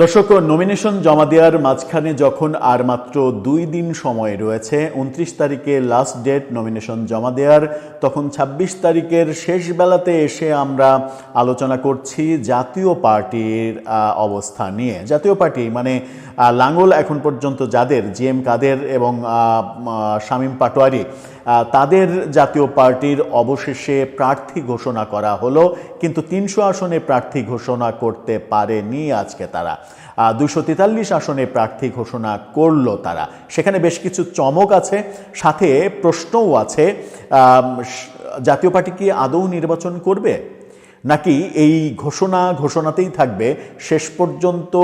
দর্শক নমিনেশন জমা দেওয়ার মাঝখানে যখন আর মাত্র দুই দিন সময় রয়েছে, উনত্রিশ তারিখে লাস্ট ডেট নমিনেশন জমা দেওয়ার, তখন ২৬ তারিখের শেষ বেলাতে এসে আমরা আলোচনা করছি জাতীয় পার্টির অবস্থা নিয়ে। জাতীয় পার্টি মানে লাঙ্গল এখন পর্যন্ত যাদের জি এম কাদের এবং শামীম পাটোয়ারি তাদের জাতীয় পার্টির অবশেষে প্রার্থী ঘোষণা করা হলো, কিন্তু তিনশো আসনে প্রার্থী ঘোষণা করতে পারেনি আজকে তারা। দুশো তেতাল্লিশ আসনে প্রার্থী ঘোষণা করল তারা। সেখানে বেশ কিছু চমক আছে, সাথে প্রশ্নও আছে জাতীয় পার্টি কি আদৌ নির্বাচন করবে? নাকি এই ঘোষণা ঘোষণাতেই থাকবে, শেষ পর্যন্ত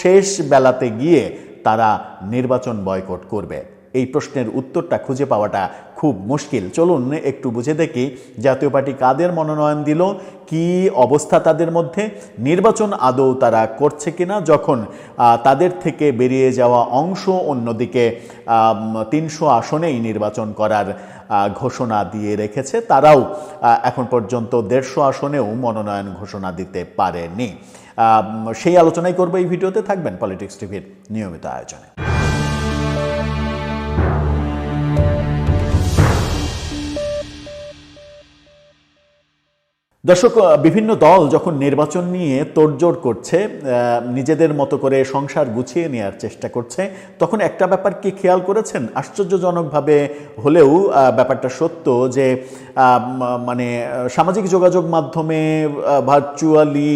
শেষ বেলাতে গিয়ে তারা নির্বাচন বয়কট করবে? এই প্রশ্নের উত্তরটা খুঁজে পাওয়াটা খুব মুশকিল। চলুন একটু বুঝে দেখি, জাতীয় পার্টি কাদের মনোনয়ন দিল? কি অবস্থা তাদের মধ্যে? নির্বাচন আদৌ তারা করছে কিনা? যখন তাদের থেকে বেরিয়ে যাওয়া অংশ অন্যদিকে তিনশো আসনেই নির্বাচন করার ঘোষণা দিয়ে রেখেছে। তারাও এখন পর্যন্ত দেড়শো আসনেও মনোনয়ন ঘোষণা দিতে পারেনি। সেই আলোচনাই করব এই ভিডিওতে। থাকবেন পলিটিক্স টিভির নিয়মিত আয়োজনে। দর্শক বিভিন্ন দল যখন নির্বাচন নিয়ে তোড়জোড় করছে নিজেদের মতো করে সংসার গুছিয়ে নেওয়ার চেষ্টা করছে, তখন একটা ব্যাপার কি খেয়াল করেছেন? আশ্চর্যজনকভাবে হলেও ব্যাপারটা সত্য যে মানে সামাজিক যোগাযোগ মাধ্যমে ভার্চুয়ালি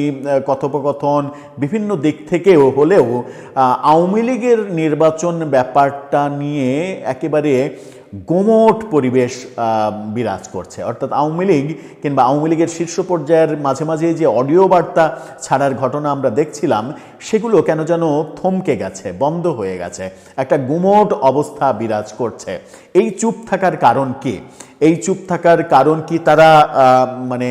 কথোপকথন বিভিন্ন দিক থেকেও হলেও আওয়ামী লীগের নির্বাচন ব্যাপারটা নিয়ে একেবারে গোমট পরিবেশ বিরাজ করছে। অর্থাৎ আওয়ামী লীগ কিংবা আওয়ামী লীগের শীর্ষ পর্যায়ের মাঝে মাঝে যে অডিও বার্তা ছাড়ার ঘটনা আমরা দেখছিলাম, সেগুলো কেন যেন থমকে গেছে, বন্ধ হয়ে গেছে। একটা গুমট অবস্থা বিরাজ করছে। এই চুপ থাকার কারণ কি? এই চুপ থাকার কারণ কি তারা মানে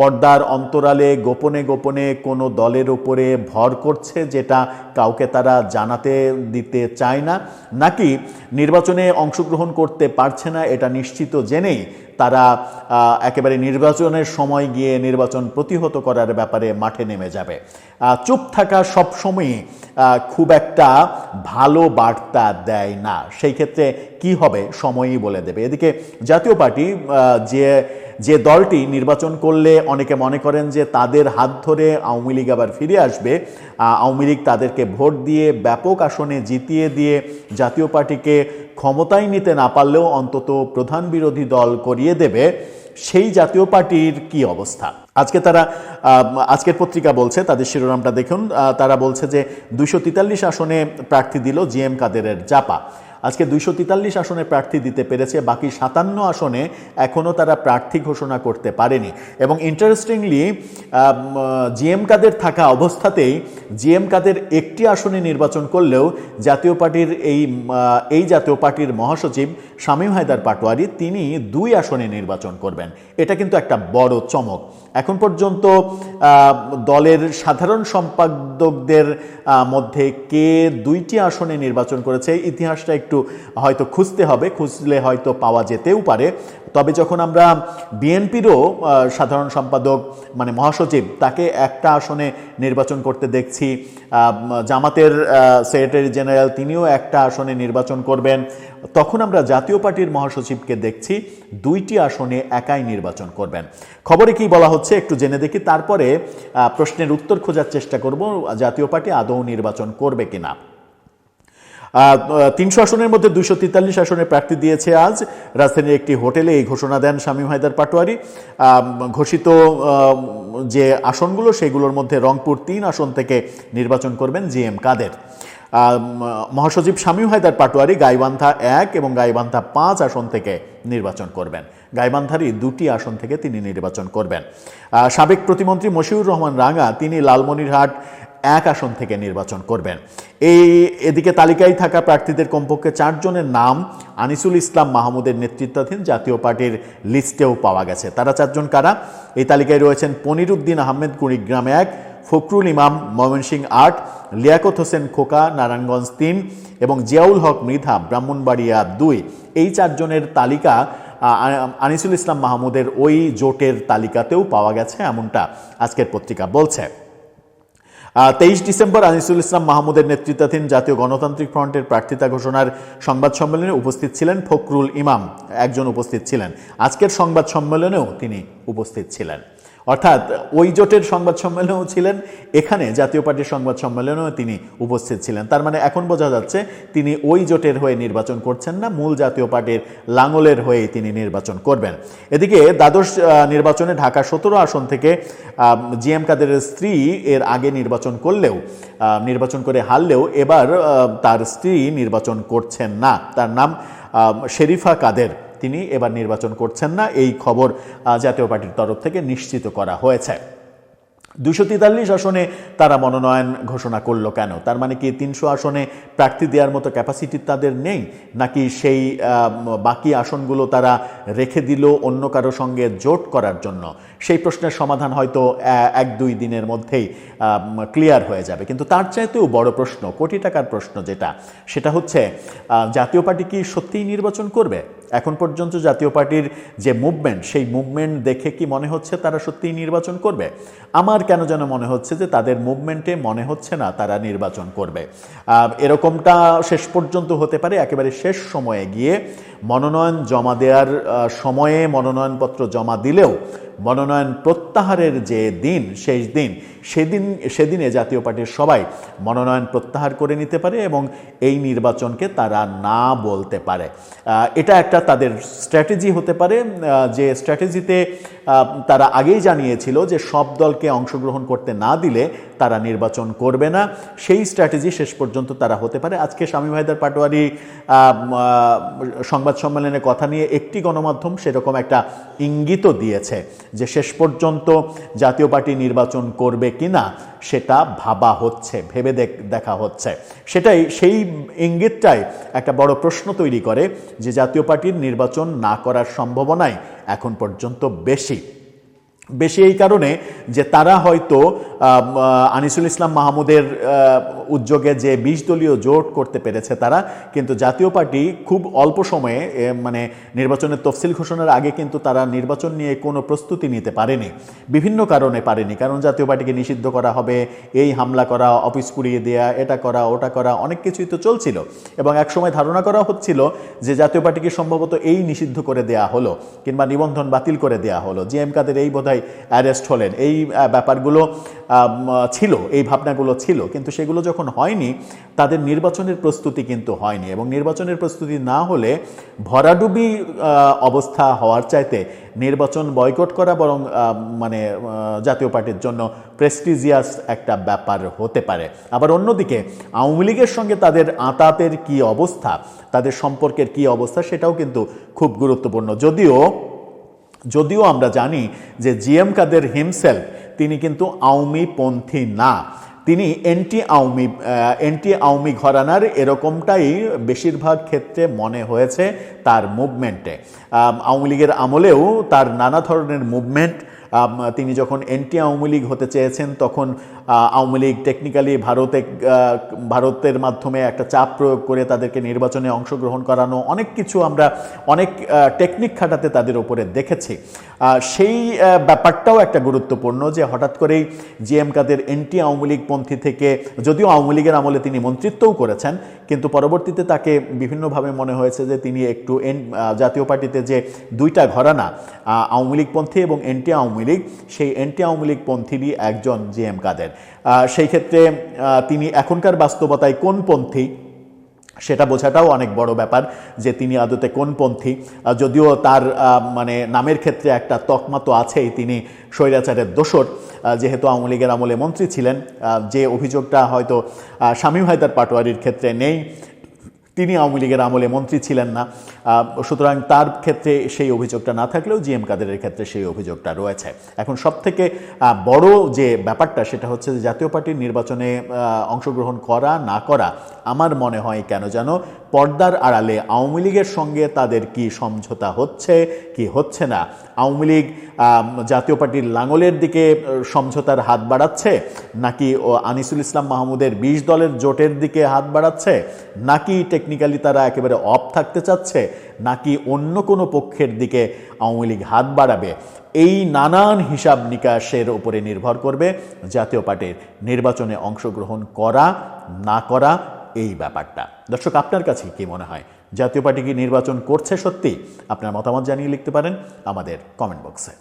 পর্দার অন্তরালে গোপনে গোপনে কোনো দলের ওপরে ভর করছে যেটা কাউকে তারা জানাতে দিতে চায় না, নাকি নির্বাচনে অংশগ্রহণ করতে পারছে না এটা নিশ্চিত জেনেই তারা একেবারে নির্বাচনের সময় গিয়ে নির্বাচন প্রতিহত করার ব্যাপারে মাঠে নেমে যাবে। চুপ থাকা সবসময়ই খুব একটা ভালো বার্তা দেয় না। সেই ক্ষেত্রে কি হবে সময়ই বলে দেবে। এদিকে জাতীয় পার্টি যে যে দলটি নির্বাচন করলে অনেকে মনে করেন যে তাদের হাত ধরে আওয়ামী লীগ আবার ফিরে আসবে আওয়ামী লীগ তাদেরকে ভোট দিয়ে ব্যাপক আসনে জিতিয়ে দিয়ে জাতীয় পার্টিকে ক্ষমতায় নিতে না পারলেও অন্তত প্রধান বিরোধী দল করিয়ে দেবে, সেই জাতীয় পার্টির কি অবস্থা? আজকে তারা আজকের পত্রিকা বলছে, তাদের শিরোনামটা দেখুন তারা বলছে যে দুইশো তেতাল্লিশ আসনে প্রার্থী দিল জি এম কাদেরের জাপা। আজকে দুইশো তেতাল্লিশ আসনে প্রার্থী দিতে পেরেছে, বাকি সাতান্ন আসনে এখনও তারা প্রার্থী ঘোষণা করতে পারেনি। এবং ইন্টারেস্টিংলি জিএম কাদের থাকা অবস্থাতেই জিএম কাদের একটি আসনে নির্বাচন করলেও জাতীয় পার্টির এই এই জাতীয় পার্টির মহাসচিব শামীম হায়দার পাটোয়ারি তিনি দুই আসনে নির্বাচন করবেন। এটা কিন্তু একটা বড় চমক। এখন পর্যন্ত দলের সাধারণ সম্পাদকদের মধ্যে কে দুইটি আসনে নির্বাচন করেছে, ইতিহাসটা একটু হয়তো খুঁজতে হবে, খুঁজলে হয়তো পাওয়া যেতেও পারে। তবে যখন আমরা বিএনপিরও সাধারণ সম্পাদক মানে মহাসচিব তাকে একটা আসনে নির্বাচন করতে দেখছি জামাতের সেক্রেটারি জেনারেল তিনিও একটা আসনে নির্বাচন করবেন, তখন আমরা জাতীয় পার্টির মহাসচিবকে দেখছি, দুইটি আসনে একাই নির্বাচন করবেন। খবরে কি বলা হচ্ছে একটু জেনে দেখি, তারপরে প্রশ্নের উত্তর খোঁজার চেষ্টা করব, জাতীয় পার্টি আদৌ নির্বাচন করবে কিনা। তিনশো আসনের মধ্যে দুইশো তেতাল্লিশ আসনে প্রার্থী দিয়েছে আজ। রাজধানীর একটি হোটেলে এই ঘোষণা দেন শামীম হায়দার পাটোয়ারি। ঘোষিত যে আসনগুলো, সেগুলোর মধ্যে রংপুর তিন আসন থেকে নির্বাচন করবেন জি এম কাদের। মহাসচিব শামীম হায়দার পাটোয়ারি গাইবান্ধা এক এবং গাইবান্ধা পাঁচ আসন থেকে নির্বাচন করবেন। গাইবান্ধারই দুটি আসন থেকে তিনি নির্বাচন করবেন। সাবেক প্রতিমন্ত্রী মশিউর রহমান রাঙা, তিনি লালমনিরহাট এক আসন থেকে নির্বাচন করবেন। এই এদিকে তালিকায় থাকা প্রার্থীদের কমপক্ষে চারজনের নাম আনিসুল ইসলাম মাহমুদের নেতৃত্বাধীন জাতীয় পার্টির লিস্টেও পাওয়া গেছে। তারা চারজন কারা? এই তালিকায় রয়েছেন পনিরুদ্দিন আহমেদ, কুড়িগ্রাম এক, ফখরুল ইমাম ময়মনসিংহ আট, লিয়াকত হোসেন খোকা, নারায়ণগঞ্জ তিন এবং জিয়াউল হক মৃধা, ব্রাহ্মণবাড়িয়া দুই। এই চারজনের তালিকা আনিসুল ইসলাম মাহমুদের ওই জোটের তালিকাতেও পাওয়া গেছে এমনটা আজকের পত্রিকা বলছে। তেইশ ডিসেম্বর আনিসুল ইসলাম মাহমুদের নেতৃত্বাধীন জাতীয় গণতান্ত্রিক ফ্রন্টের প্রার্থিতা ঘোষণার সংবাদ সম্মেলনে উপস্থিত ছিলেন ফখরুল ইমাম। একজন উপস্থিত ছিলেন। আজকের সংবাদ সম্মেলনেও তিনি উপস্থিত ছিলেন। অর্থাৎ ওই জোটের সংবাদ সম্মেলনেও ছিলেন, এখানে জাতীয় পার্টির সংবাদ সম্মেলনেও তিনি উপস্থিত ছিলেন। তার মানে এখন বোঝা যাচ্ছে তিনি ওই জোটের হয়ে নির্বাচন করছেন না, মূল জাতীয় পার্টির লাঙলের হয়ে তিনি নির্বাচন করবেন। এদিকে দ্বাদশ নির্বাচনে ঢাকা সতেরো আসন থেকে জি এম কাদেরের স্ত্রী এর আগে নির্বাচন করলেও নির্বাচন করে হারলেও এবার তার স্ত্রী নির্বাচন করছেন না। তার নাম শেরিফা কাদের। তিনি এবার নির্বাচন করছেন না এই খবর জাতীয় পার্টির তরফ থেকে নিশ্চিত করা হয়েছে। দুশো তেতাল্লিশ আসনে তারা মনোনয়ন ঘোষণা করল কেন? তার মানে কি তিনশো আসনে প্রার্থী দেওয়ার মতো ক্যাপাসিটি তাদের নেই? নাকি সেই বাকি আসনগুলো তারা রেখে দিল অন্য কারও সঙ্গে জোট করার জন্য? সেই প্রশ্নের সমাধান হয়তো এক দুই দিনের মধ্যেই ক্লিয়ার হয়ে যাবে। কিন্তু তার চাইতেও বড় প্রশ্ন, কোটি টাকার প্রশ্ন যেটা, সেটা হচ্ছে জাতীয় পার্টি কি সত্যিই নির্বাচন করবে? এখন পর্যন্ত জাতীয় পার্টির যে মুভমেন্ট সেই মুভমেন্ট দেখে কি মনে হচ্ছে তারা সত্যিই নির্বাচন করবে? আমার কেন যেন মনে হচ্ছে যে তাদের মুভমেন্টে মনে হচ্ছে না তারা নির্বাচন করবে। এরকমটা শেষ পর্যন্ত হতে পারে, একেবারে শেষ সময়ে গিয়ে মনোনয়ন জমা দেওয়ার সময়ে মনোনয়নপত্র জমা দিলেও মনোনয়ন প্রত্যাহারের যে দিন, শেষ দিন, সেদিন, সেদিনে জাতীয় পার্টির সবাই মনোনয়ন প্রত্যাহার করে নিতে পারে এবং এই নির্বাচনকে তারা না বলতে পারে। এটা একটা তাদের স্ট্র্যাটেজি হতে পারে। যে স্ট্র্যাটেজিতে তারা আগেই জানিয়েছিল যে সব দলকে অংশগ্রহণ করতে না দিলে তারা নির্বাচন করবে না। সেই স্ট্র্যাটেজি শেষ পর্যন্ত তারা হতে পারে। আজকে স্বামী ভাইদার পাটোয়ারি সংবাদ সম্মেলনে কথা নিয়ে একটি গণমাধ্যম সেরকম একটা ইঙ্গিতও দিয়েছে যে শেষ পর্যন্ত জাতীয় পার্টি নির্বাচন করবে কিনা সেটা ভাবা হচ্ছে, ভেবে দেখা হচ্ছে। সেটাই, সেই ইঙ্গিতটাই একটা বড় প্রশ্ন তৈরি করে যে জাতীয় পার্টির নির্বাচন না করার সম্ভাবনাই এখন পর্যন্ত বেশি। বেশি এই কারণে যে তারা হয়তো আনিসুল ইসলাম মাহমুদের উদ্যোগে যে বিশ দলীয় জোট করতে পেরেছে তারা, কিন্তু জাতীয় পার্টি খুব অল্প সময়ে মানে নির্বাচনের তফসিল ঘোষণার আগে কিন্তু তারা নির্বাচন নিয়ে কোনো প্রস্তুতি নিতে পারেনি। বিভিন্ন কারণে পারেনি। কারণ জাতীয় পার্টিকে নিষিদ্ধ করা হবে, এই হামলা করা, অফিস পুড়িয়ে দেয়া, এটা করা, ওটা করা, অনেক কিছুই তো চলছিল। এবং একসময় ধারণা করা হচ্ছিল যে জাতীয় পার্টিকে সম্ভবত এই নিষিদ্ধ করে দেয়া হলো, কিংবা নিবন্ধন বাতিল করে দেয়া হলো। জি এম কাদের এই বোধহয় অ্যারেস্ট হলেন। এই ব্যাপারগুলো ছিল, এই ভাবনাগুলো ছিল, কিন্তু সেগুলো যখন হয়নি, তাদের নির্বাচনের প্রস্তুতি কিন্তু হয়নি এবং নির্বাচনের প্রস্তুতি না হলে ভরাডুবি অবস্থা হওয়ার চাইতে নির্বাচন বয়কট করা বরং মানে জাতীয় পার্টির জন্য প্রেস্টিজিয়াস একটা ব্যাপার হতে পারে। আবার অন্যদিকে, আওয়ামী লীগের সঙ্গে তাদের আঁতাতের কি অবস্থা, তাদের সম্পর্কের কি অবস্থা সেটাও কিন্তু খুব গুরুত্বপূর্ণ। যদিও যদিও আমরা জানি যে জিএম কাদের হিমসেলফ, তিনি কিন্তু আওয়ামী পন্থী না। তিনি এন্টি আওমি এন্টি আওমি ঘরানার এরকমটাই বেশিরভাগ ক্ষেত্রে মনে হয়েছে তার মুভমেন্টে আওয়ামী লীগের আমলেও তার নানা ধরনের মুভমেন্ট তিনি যখন এনটি আওয়ামী লীগ হতে চেয়েছেন, তখন আওয়ামী লীগ টেকনিক্যালি ভারতে ভারতের মাধ্যমে একটা চাপ প্রয়োগ করে তাদেরকে নির্বাচনে অংশগ্রহণ করানো, অনেক কিছু আমরা, অনেক টেকনিক খাটাতে তাদের উপরে দেখেছি। সেই ব্যাপারটাও একটা গুরুত্বপূর্ণ যে হঠাৎ করেই জি এম কাদের এনটি আওয়ামী লীগ পন্থী থেকে, যদিও আওয়ামী লীগের আমলে তিনি মন্ত্রিত্বও করেছেন, কিন্তু পরবর্তীতে তাকে বিভিন্নভাবে মনে হয়েছে যে তিনি একটু এন জাতীয় পার্টিতে যে দুইটা ঘরানা আওয়ামী লীগ পন্থী এবং এনটি আওয়ামী লীগ সেই এন্টি আওয়ামী লীগ পন্থীরই একজন জি এম কাদের। সেই ক্ষেত্রে তিনি এখনকার বাস্তবতায় কোন পন্থী সেটা বোঝাটাও অনেক বড় ব্যাপার যে তিনি আদতে কোন পন্থী। যদিও তার মানে নামের ক্ষেত্রে একটা তকমা তো আছেই তিনি স্বৈরাচারের আহ, যেহেতু আওয়ামী লীগের আমলে মন্ত্রী ছিলেন যে অভিযোগটা হয়তো শামীম হায়দার পাটোয়ারির ক্ষেত্রে নেই তিনি আওয়ামী লীগের আমলে মন্ত্রী ছিলেন না। সুতরাং তার ক্ষেত্রে সেই অভিযোগটা না থাকলেও জি এম কাদেরের ক্ষেত্রে সেই অভিযোগটা রয়েছে। এখন সব থেকে বড় যে ব্যাপারটা সেটা হচ্ছে যে জাতীয় পার্টির নির্বাচনে অংশগ্রহণ করা না করা আমার মনে হয় কেন যেন পর্দার আড়ালে আওয়ামী লীগের সঙ্গে তাদের কি সমঝোতা হচ্ছে, কি হচ্ছে না? আওয়ামী লীগ জাতীয় পার্টির লাঙলের দিকে সমঝোতার হাত বাড়াচ্ছে? নাকি আনিসুল ইসলাম মাহমুদের বিশ দলের জোটের দিকে হাত বাড়াচ্ছে? নাকি টেকনিক্যালি তারা একেবারে অফ থাকতে চাচ্ছে? নাকি অন্য কোনো পক্ষের দিকে আওয়ামী লীগ হাত বাড়াবে? এই নানান হিসাব নিকাশের উপরে নির্ভর করবে জাতীয় পার্টির নির্বাচনে অংশগ্রহণ করা, না করা এই ব্যাপারটা। দর্শক, আপনার কাছে কি মনে হয়? জাতীয় পার্টি কি নির্বাচন করছে সত্যি আপনার মতামত জানিয়ে লিখতে পারেন আমাদের কমেন্ট বক্সে